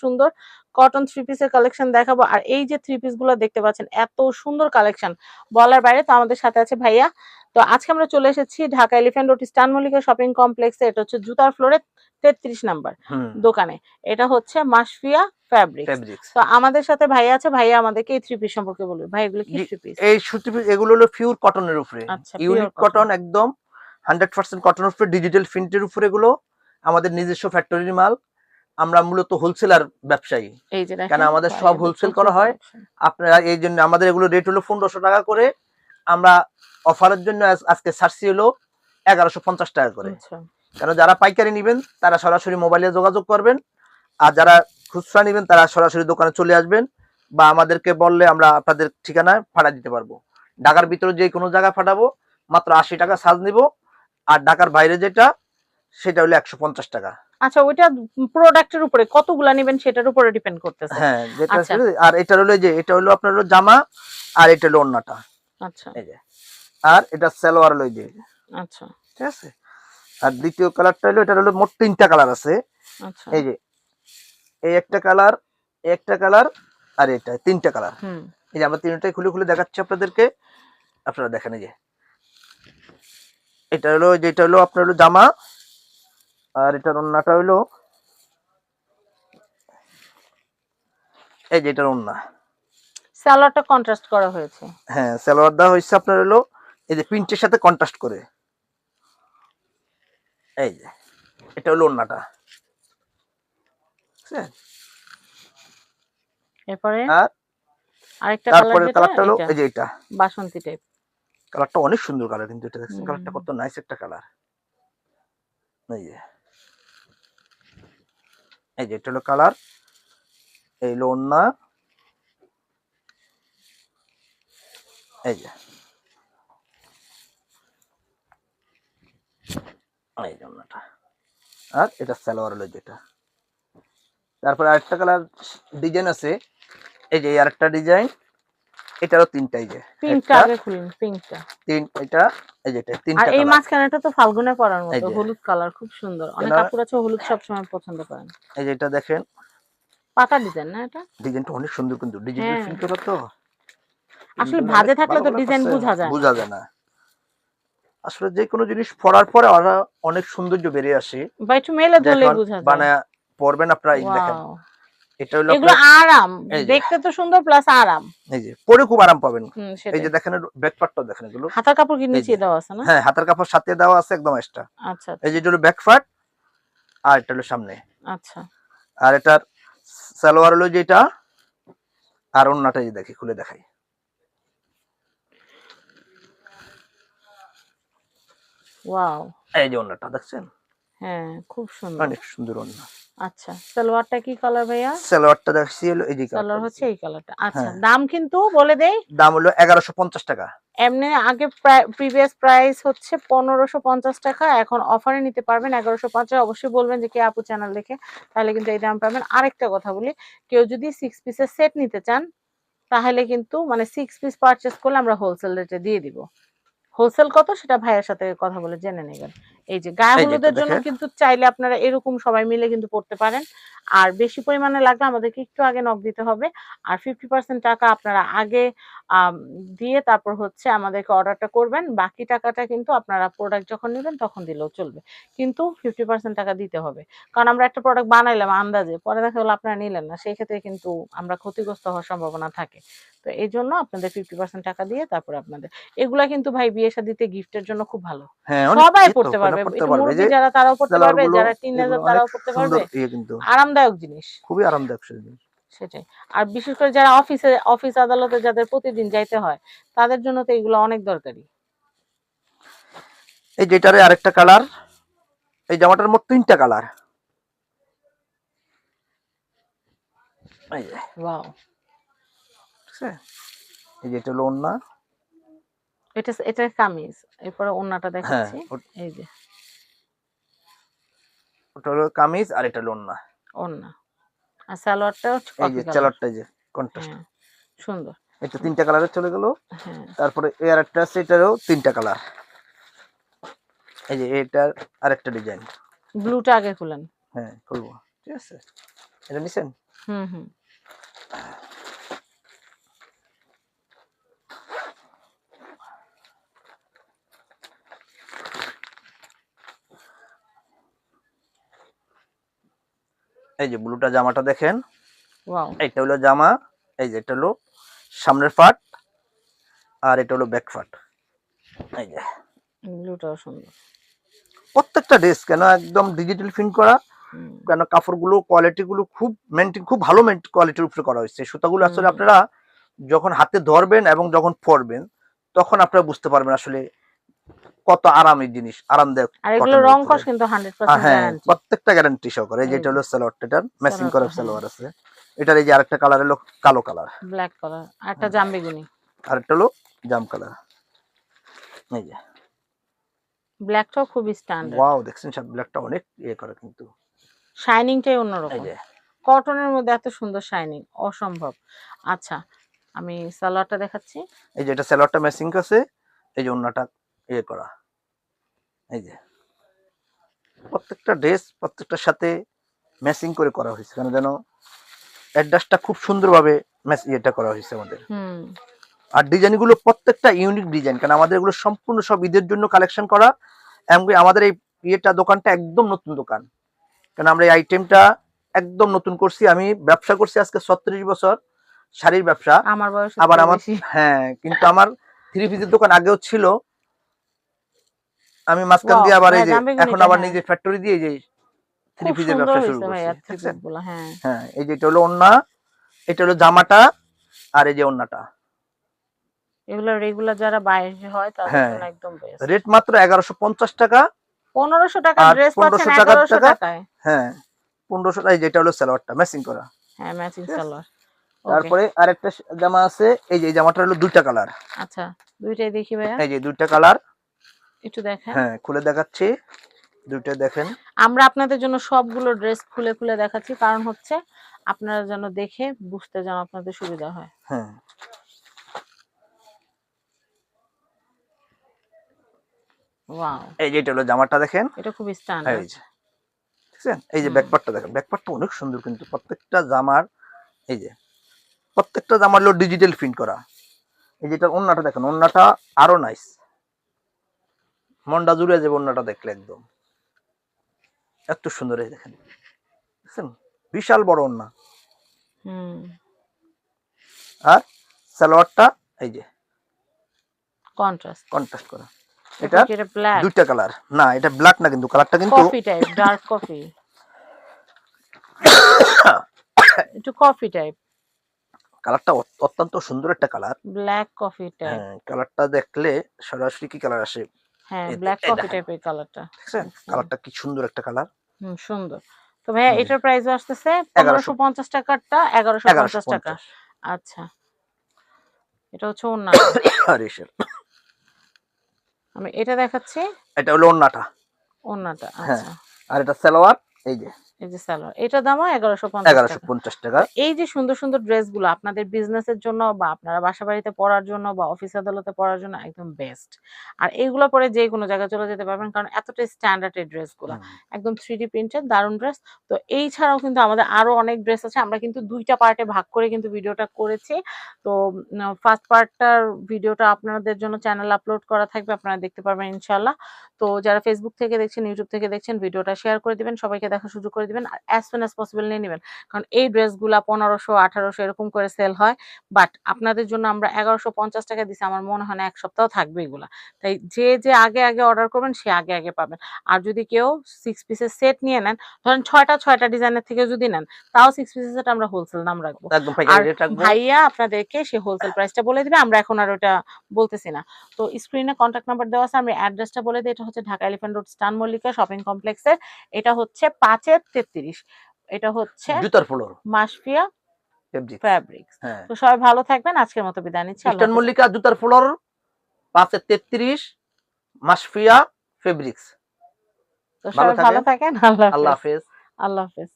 সুন্দর cotton three পিসের collection দেখাবো। আর এই যে থ্রি পিসগুলো দেখতে পাচ্ছেন এত সুন্দর কালেকশন বলার বাইরে তো আমাদের সাথে আছে ভাইয়া। তো আজকে আমরা চলে এসেছি ঢাকা এলিফ্যান্ট রোড স্টান মল্লিকা শপিং কমপ্লেক্সে এটা হচ্ছে জুতার ফ্লোরে তেত্রিশ নাম্বার দোকানে। এটা হচ্ছে মাসফিয়া ফ্যাব্রিক তো আমাদের সাথে ভাইয়া আছে। ভাইয়া আমাদেরকে এই থ্রি পিস সম্পর্কে বলবে। ভাই এগুলো কি থ্রি পিস এই সুতি এগুলো হলো পিওর কটনের উপরে। আচ্ছা, ইউনিক কটন একদম। হান্ড্রেড পার্সেন্ট কটনের উপরে ডিজিটাল প্রিন্টের উপরে এগুলো। আমাদের নিজস্ব ফ্যাক্টরির মাল। আমরা মূলত হোলসেলার ব্যবসায়ী। কেন আমাদের সব হোলসেল করা হয়। আপনারা এই জন্য আমাদের এগুলো রেট হলো পনেরোশো টাকা করে। আমরা অফারের জন্য আজকে ছাড়ছি হলো এগারোশো পঞ্চাশ টাকা করে। আচ্ছা। কেন যারা পাইকারি নেবেন তারা সরাসরি মোবাইলে যোগাযোগ করবেন। আর যারা খুচরা নেবেন তারা সরাসরি দোকানে চলে আসবেন বা আমাদেরকে বললে আমরা আপনাদের ঠিকানায় ফাটা দিতে পারব। ঢাকার ভিতরে যে কোনো জায়গায় ফাটাবো মাত্র আশি টাকা চার্জ নিব। আর ঢাকার বাইরে যেটা সেটা হলো একশো পঞ্চাশ টাকা। আচ্ছা ওইটা প্রোডাক্টের উপরে কতগুলা নেবেন সেটার উপরে ডিপেন্ড করতেছে। হ্যাঁ যেটা আচ্ছা। আর এটা হলো যে এটা হলো আপনার হলো জামা আর এটা হলো অন্যটা। আচ্ছা। এই যে। আর এটা সালোয়ার হলো যে। আচ্ছা। ঠিক আছে? আর দ্বিতীয় কালারটা হলো এটা হলো মোট তিনটা কালার আছে। আচ্ছা। এই যে এই একটা কালার একটা কালার আর এটা তিনটা কালার। হুম। এই যে আমরা তিনটাই খুলে খুলে দেখাচ্ছি আপনাদেরকে। আপনারা দেখেন এই যে। এটা হলো যেটা হলো আপনার হলো জামা আর এটার ওন্নাটা হলো এই যে এটার ওন্না। সালোয়ারটা কন্ট্রাস্ট করা হয়েছে। হ্যাঁ সালোয়ার দেওয়া হয়েছে আপনার হলো এই যে প্রিন্টের সাথে কন্ট্রাস্ট করে। এই যে এটা হলো বুঝছেন? এরপরে আর আরেকটা তারপরে কালার কালারটা হলো এই যে এটা বাসন্তী টাইপ কালারটা অনেক সুন্দর কালার কিন্তু এটা। দেখছেন কালারটা কত নাইস একটা কালার এই যে। এই যে, এটা হলো কালার। এই হলো ওন্না এই যে। এই ওন্নাটা আর এটা সালোয়ার হলো যেটা। তারপরে আরেকটা কালার ডিজাইন আছে। এই যে আরেকটা ডিজাইন। এটারও তিনটাই যে পিঙ্কটা আগে খুলুন পিঙ্কটা তিন এটা এই যে এটা আর এই মাঝখানেটা তো ফাল্গুনে পরার মতো হলুদ কালার খুব সুন্দর। অনেক কাপড় আছে হলুদ সবসময় পছন্দ করেন। এই যে এটা দেখেন পাতা ডিজাইন না এটা? ডিজাইনটা অনেক সুন্দর কিন্তু ডিজিটাল হ্যাঁ। প্রিন্ট করা তো। আসলে ভাজে থাকলে তো ডিজাইন বোঝা যায় বোঝা যায় না। আসলে যে কোনো জিনিস পরার পরে ওরা অনেক সৌন্দর্য বেরিয়ে আসে। বা একটু মেলে যখন বোঝা যায়। বানায় পড়বেন আপনারা এই দেখেন. এটা হলো এগুলো আরাম। দেখতে তো সুন্দর প্লাস আরাম। এই যে পরে খুব আরাম পাবেন। হুম এই যে দেখেন ব্যাক পার্টটা দেখেন এগুলো। হাতার কাপড় কি নিচে দেওয়া আছে না? হ্যাঁ হাতের কাপড় সাথে দেওয়া আছে একদম এক্সট্রা আচ্ছা এই যে হলো ব্যাক পার্ট আর এটা হলো সামনে। আচ্ছা। আর এটার সালোয়ার হলো যেটা আর অন্যটা যে দেখি খুলে দেখাই। ওয়াও। এই যে অন্যটা দেখছেন? হ্যাঁ খুব সুন্দর। অনেক সুন্দর অন্য। আচ্ছা সালোয়ারটা কি কালার ভাইয়া? সালোয়ারটা দেখছি হলো এই যে সালোয়ার হচ্ছে এই কালারটা আচ্ছা হ্যাঁ। দাম কিন্তু বলে দেই। দাম হলো টাকা। এমনি আগে প্রিভিয়াস প্রাইস হচ্ছে পনেরোশো পঞ্চাশ টাকা এখন অফারে নিতে পারবেন এগারোশো পঞ্চাশ অবশ্যই বলবেন যে কে আপু চ্যানেল দেখে তাহলে কিন্তু এই দাম পাবেন। আরেকটা কথা বলি কেউ যদি সিক্স পিসের সেট নিতে চান তাহলে কিন্তু মানে সিক্স পিস পারচেস করলে আমরা হোলসেল রেটে দিয়ে দিব। হোলসেল কত সেটা ভাইয়ের সাথে কথা বলে জেনে নেবেন। এই যে গায়ে হলুদের জন্য কিন্তু চাইলে আপনারা এরকম সবাই মিলে কিন্তু পড়তে পারেন। আর বেশি পরিমাণে লাগলে আমাদেরকে একটু আগে নক দিতে হবে। আর ফিফটি পার্সেন্ট টাকা আপনারা আগে দিয়ে তারপর হচ্ছে আমাদেরকে অর্ডারটা করবেন। বাকি টাকাটা কিন্তু আপনারা প্রোডাক্ট যখন নেবেন তখন দিলেও চলবে। কিন্তু ফিফটি পার্সেন্ট টাকা দিতে হবে। কারণ আমরা একটা প্রোডাক্ট বানাইলাম আন্দাজে পরে দেখা গেলো আপনারা নিলেন না। সেই ক্ষেত্রে কিন্তু আমরা ক্ষতিগ্রস্ত হওয়ার সম্ভাবনা থাকে। তো এই জন্য আপনাদের ফিফটি পার্সেন্ট টাকা দিয়ে তারপরে আপনাদের এগুলা কিন্তু ভাই বিয়ে শাদিতে গিফটের জন্য খুব ভালো। হ্যাঁ সবাই পড়তে পারবে যারা তারাও পড়তে পারবে যারা টিনেজার এগুলো তারাও পড়তে পারবে ইয়ে আরামদায়ক জিনিস। খুবই আরামদায়ক জিনিস। সেটাই। আর বিশেষ করে যারা অফিসে অফিস আদালতে যাদের প্রতিদিন যাইতে হয় তাদের জন্য তো এগুলো অনেক দরকারি। এই যেটারে আরেকটা কালার এই জামাটার মোট তিনটা কালার এই যে। ওয়াও আছে? এই যে এটা হলো ওন্না। এটা এটা কামিজ। এরপরে ওন্নাটা দেখাচ্ছি। হ্যাঁ, এই যে। ওটা হলো কামিজ আর এটা হলো ওন্না। ওন্না। আর সালোয়ারটা এই যে কালার। যে কন্ট্রাস্ট। হ্যাঁ সুন্দর। এটা তিনটা কালারে চলে গেল। হ্যাঁ। তারপরে এই আরেকটা আছে এটারও তিনটা কালার। এই যে এটার আরেকটা ডিজাইন। ব্লুটা আগে খুলেন। হ্যাঁ খুলবো। ঠিক আছে। এটা নিছেন? হুম হুম। এই যে ব্লুটা জামাটা দেখেন। এটা হলো জামা এই যে এটা হলো সামনের পার্ট আর এটা হলো ব্যাক পার্ট এই যে। ব্লুটাও সুন্দর। প্রত্যেকটা ড্রেস কেন একদম ডিজিটাল প্রিন্ট করা কেন কাপড়গুলো কোয়ালিটি গুলো খুব মেনটেন খুব ভালো কোয়ালিটির উপরে করা হয়েছে। সুতাগুলো আসলে আপনারা যখন হাতে ধরবেন এবং যখন পরবেন তখন আপনারা বুঝতে পারবেন আসলে কত আরামের জিনিস আরামদায়ক আর এগুলো রং কস কিন্তু হান্ড্রেড আহ, পার্সেন্ট হ্যাঁ গ্যারান্টি প্রত্যেকটা গ্যারান্টি সহকারে এই যে এই এটা যে। হলো সালোয়ার এটার ম্যাচিং করা। সালোয়ার আছে। এটার এই যে আরেকটা কালার হলো কালো কালার ব্ল্যাক কালার আর একটা জামবেগুনি। হলো জাম কালার এই যে। ব্ল্যাকটাও খুবই স্ট্যান্ডার্ড ওয়াও দেখছেন সব ব্ল্যাকটা অনেক ইয়ে করে কিন্তু। শাইনিংটাই এই অন্যরকম কটনের মধ্যে এত সুন্দর শাইনিং অসম্ভব। আচ্ছা আমি সালোয়ারটা দেখাচ্ছি। এই যে এটা সালোয়ারটা ম্যাচিং আছে এই যে অন্যটা ইয়ে করা। এই যে। প্রত্যেকটা ড্রেস প্রত্যেকটার সাথে ম্যাচিং করে করা হয়েছে। কেন যেন অ্যাড্রেসটা খুব সুন্দরভাবে ম্যাচ ইয়েটা করা হয়েছে আমাদের। আর ডিজাইনগুলো প্রত্যেকটা ইউনিক ডিজাইন কারণ আমাদের এগুলো সম্পূর্ণ সব ঈদের জন্য কালেকশন করা। এমনকি আমাদের এই ইয়েটা দোকানটা একদম নতুন দোকান। কারণ আমরা এই আইটেমটা একদম নতুন করছি। আমি ব্যবসা করছি আজকে ছত্রিশ বছর শাড়ির ব্যবসা। আমার বয়স আবার আমার হ্যাঁ কিন্তু আমার থ্রি পিসের দোকান আগেও ছিল। আমি মাঝখান দিয়ে আবার এই হ্যাঁ, যে এখন আবার হ্যাঁ। নিজে ফ্যাক্টরি দিয়ে যে থ্রি পিসের ব্যবসা শুরু করছি দেখছেন? গুলো হ্যাঁ হ্যাঁ এই যে এটা হলো ওন্না এটা হলো জামাটা আর এই যে ওন্নাটা এগুলো রেগুলার যারা বাইরে হয় তাদের হ্যাঁ। জন্য একদম বেস্ট রেট মাত্র এগারোশো পঞ্চাশ টাকা পনেরোশো টাকা আর ড্রেস পাচ্ছেন 1500 টাকা? টাকায় হ্যাঁ পনেরোশো এই যে এটা হলো সালোয়ারটা ম্যাচিং করা হ্যাঁ ম্যাচিং. সালোয়ার তারপরে আরেকটা জামা আছে এই যে জামাটা হলো দুইটা কালার আচ্ছা দুইটাই দেখি ভাইয়া এই যে দুইটা কালার একটু দেখেন। হ্যাঁ খুলে দেখাচ্ছি। দুইটা দেখেন। আমরা আপনাদের জন্য সবগুলো ড্রেস খুলে খুলে দেখাচ্ছি। কারণ হচ্ছে আপনারা যেন দেখে বুঝতে যেন আপনাদের সুবিধা হয়। হ্যাঁ। ওয়াও। এই যে এটা হলো জামাটা দেখেন। এটা এই স্ট্যান্ডার্ড দেখছেন? এই যে। ব্যাকপার্টটা দেখেন। ব্যাকপার্টটা অনেক সুন্দর কিন্তু প্রত্যেকটা জামার এই যে প্রত্যেকটা জামার হলো ডিজিটাল প্রিন্ট করা। এই যেটা ওন্নাটা দেখেন ওন্নাটা আরও নাইস মনটা জুড়ে যাবে ওন্নাটা দেখলে একদম। এত সুন্দর এই দেখেন। দেখছেন? বিশাল বড় হুম। আর সালোয়ারটা এই যে। কন্ট্রাস্ট। কন্ট্রাস্ট করা। এটা এটা এটা ব্ল্যাক দুইটা কালার। না এটা ব্ল্যাক না কিন্তু কালারটা কিন্তু কফি টাইপ ডার্ক কফি একটু কফি টাইপ কালারটা অত্যন্ত সুন্দর একটা কালার। ব্ল্যাক কফি টাইপ কালারটা দেখলে সরাসরি কি কালার আসে? হ্যাঁ ব্ল্যাক কফি টাইপের কালারটা কালারটা কি সুন্দর একটা কালার হুম সুন্দর। তো ভাইয়া এটার প্রাইস আসতেছে পনেরোশো পঞ্চাশ টাকারটা এগারোশো এগারোশো পঞ্চাশ। টাকা। আচ্ছা। এটা হচ্ছে আর এসের আমি এটা দেখাচ্ছি। এটা হলো ওন্নাটা অন্যটা হ্যাঁ। আচ্ছা। আর এটা সালোয়ার এই যে। এই যে সালোয়ার এটা দামও এগারোশো এগারোশো পঞ্চাশ টাকা। এই যে সুন্দর সুন্দর ড্রেসগুলো আপনাদের বিজনেসের জন্য বা আপনারা বাসা বাড়িতে পরার জন্য বা অফিস আদালতে পরার জন্য একদম বেস্ট আর এইগুলো পরে যে কোনো জায়গায় চলে যেতে পারবেন কারণ এতটাই স্ট্যান্ডার্ড এই ড্রেসগুলো। একদম থ্রি ডি প্রিন্টেড দারুণ ড্রেস তো এই ছাড়াও কিন্তু আমাদের আরও অনেক ড্রেস আছে। আমরা কিন্তু দুইটা পার্টে ভাগ করে কিন্তু ভিডিওটা করেছি। তো ফার্স্ট পার্টটার ভিডিওটা আপনাদের জন্য চ্যানেল আপলোড করা থাকবে আপনারা দেখতে পারবেন ইনশাল্লাহ তো যারা ফেসবুক থেকে দেখছেন ইউটিউব থেকে দেখছেন ভিডিওটা শেয়ার করে দিবেন। সবাইকে দেখার সুযোগ করে দিবেন। আর অ্যাজ সুন অ্যাজ পসিবল নিয়ে নেবেন। কারণ এই ড্রেসগুলা পনেরোশো আঠারোশো এরকম করে সেল হয়। বাট আপনাদের জন্য আমরা এগারোশো পঞ্চাশ টাকা দিচ্ছি আমার মনে হয় না এক সপ্তাহ থাকবে এগুলা। তাই যে যে আগে আগে অর্ডার করবেন সে আগে আগে পাবেন। আর যদি কেউ সিক্স পিসের সেট নিয়ে নেন ধরেন ছয়টা ছয়টা ডিজাইনের থেকে যদি নেন তাও সিক্স পিসের সেট আমরা হোলসেল দাম রাখব। আর ভাইয়া আপনাদেরকে সে হোলসেল প্রাইসটা বলে দিবে আমরা এখন আর ওটা বলতেছি না। তো স্ক্রিনে কন্ট্যাক্ট নাম্বার দেওয়া আছে আমি অ্যাড্রেসটা বলে দিই এটা হচ্ছে ঢাকা এলিফ্যান্ট রোড স্টান মল্লিকা শপিং কমপ্লেক্সের এটা হচ্ছে পাঁচের তেত্রিশ। এটা হচ্ছে জুতার ফ্লোর। Masfia fabric fabrics. হ্যাঁ। তো সবাই ভালো থাকবেন আজকের মতো বিদায় নিচ্ছি। ইস্টার্ন মল্লিকা জুতার ফ্লোর পাঁচে তেত্রিশ মাসফিয়া ফেব্রিক্স। তো সবাই ভালো থাকেন। আল্লাহ আল্লাহ হাফেজ। আল্লাহ হাফেজ।